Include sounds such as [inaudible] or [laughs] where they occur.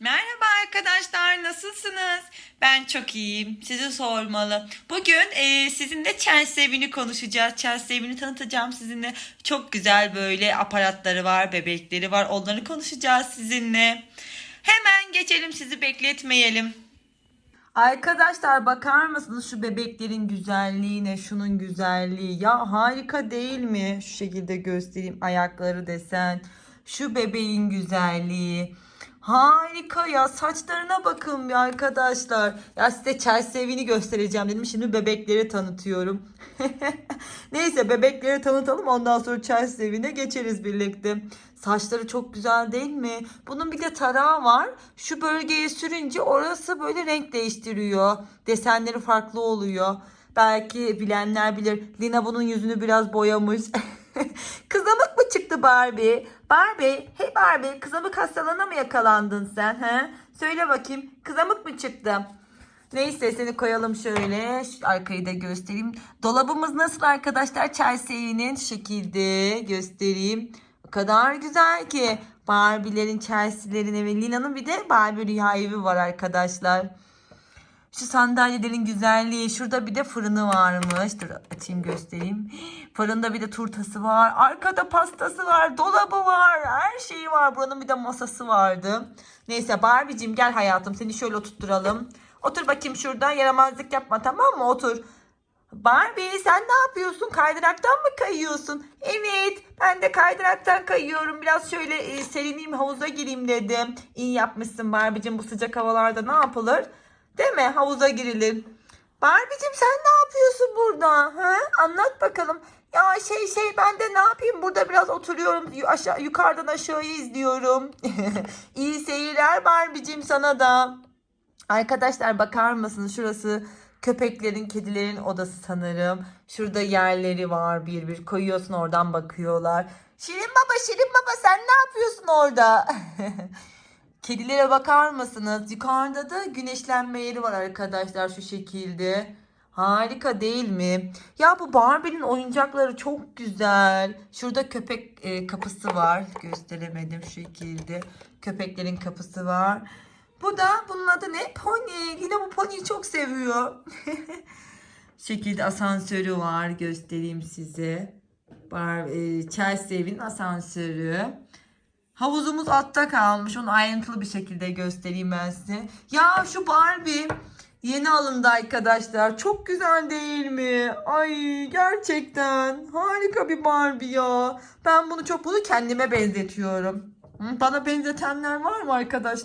Merhaba arkadaşlar, nasılsınız? Ben çok iyiyim. Sizi sormalı. Bugün e, sizinle Chelsea evini konuşacağız. Chelsea evini tanıtacağım sizinle. Çok güzel böyle aparatları var, bebekleri var. Onları konuşacağız sizinle. Hemen geçelim, sizi bekletmeyelim. Arkadaşlar bakar mısınız şu bebeklerin güzelliğine, şunun güzelliği. Ya harika değil mi? Şu şekilde göstereyim ayakları desen. Şu bebeğin güzelliği. Harika ya saçlarına bakın bir arkadaşlar. Ya size Chelsea göstereceğim dedim. Şimdi bebekleri tanıtıyorum. [laughs] Neyse bebekleri tanıtalım ondan sonra Chelsea geçeriz birlikte. Saçları çok güzel değil mi? Bunun bir de tarağı var. Şu bölgeye sürünce orası böyle renk değiştiriyor. Desenleri farklı oluyor. Belki bilenler bilir. Lina bunun yüzünü biraz boyamış. [laughs] Kızamık mı çıktı Barbie? Barbie, hey Barbie, kızamık hastalığına mı yakalandın sen? He? Söyle bakayım, kızamık mı çıktı? Neyse seni koyalım şöyle. Şu arkayı da göstereyim. Dolabımız nasıl arkadaşlar? Chelsea evinin şu şekilde göstereyim. O kadar güzel ki. Barbie'lerin, Chelsea'lerin ve Lina'nın bir de Barbie rüya evi var arkadaşlar. Şu sandalyelerin güzelliği. Şurada bir de fırını varmış. Dur açayım göstereyim. Fırında bir de turtası var. Arkada pastası var. Dolabı var. Her şeyi var. Buranın bir de masası vardı. Neyse Barbie'cim gel hayatım. Seni şöyle oturtturalım. Otur bakayım şurada. Yaramazlık yapma tamam mı? Otur. Barbie sen ne yapıyorsun? Kaydıraktan mı kayıyorsun? Evet ben de kaydıraktan kayıyorum. Biraz şöyle e, serineyim havuza gireyim dedim. İyi yapmışsın Barbie'cim bu sıcak havalarda ne yapılır? Değil mi? Havuza girilir. Barbie'cim sen ne yapıyorsun burada? Ha? Anlat bakalım. Ya şey şey ben de ne yapayım burada biraz oturuyorum aşağı yukarıdan aşağıyı izliyorum. [laughs] İyi seyirler Barbie'cim sana da. Arkadaşlar bakar mısınız şurası köpeklerin kedilerin odası sanırım. Şurada yerleri var bir bir koyuyorsun oradan bakıyorlar. Şirin baba Şirin baba sen ne yapıyorsun orada? [laughs] Kedilere bakar mısınız? Yukarıda da güneşlenme yeri var arkadaşlar şu şekilde. Harika değil mi? Ya bu Barbie'nin oyuncakları çok güzel. Şurada köpek e, kapısı var. Gösteremedim şu şekilde. Köpeklerin kapısı var. Bu da bunun adı ne? Pony. Lina bu pony'i çok seviyor. [laughs] şekilde asansörü var. Göstereyim size. Bar, e, Chelsea evin asansörü. Havuzumuz altta kalmış. Onu ayrıntılı bir şekilde göstereyim ben size. Ya şu Barbie yeni alındı arkadaşlar. Çok güzel değil mi? Ay gerçekten harika bir Barbie ya. Ben bunu çok bunu kendime benzetiyorum. Bana benzetenler var mı arkadaşlar?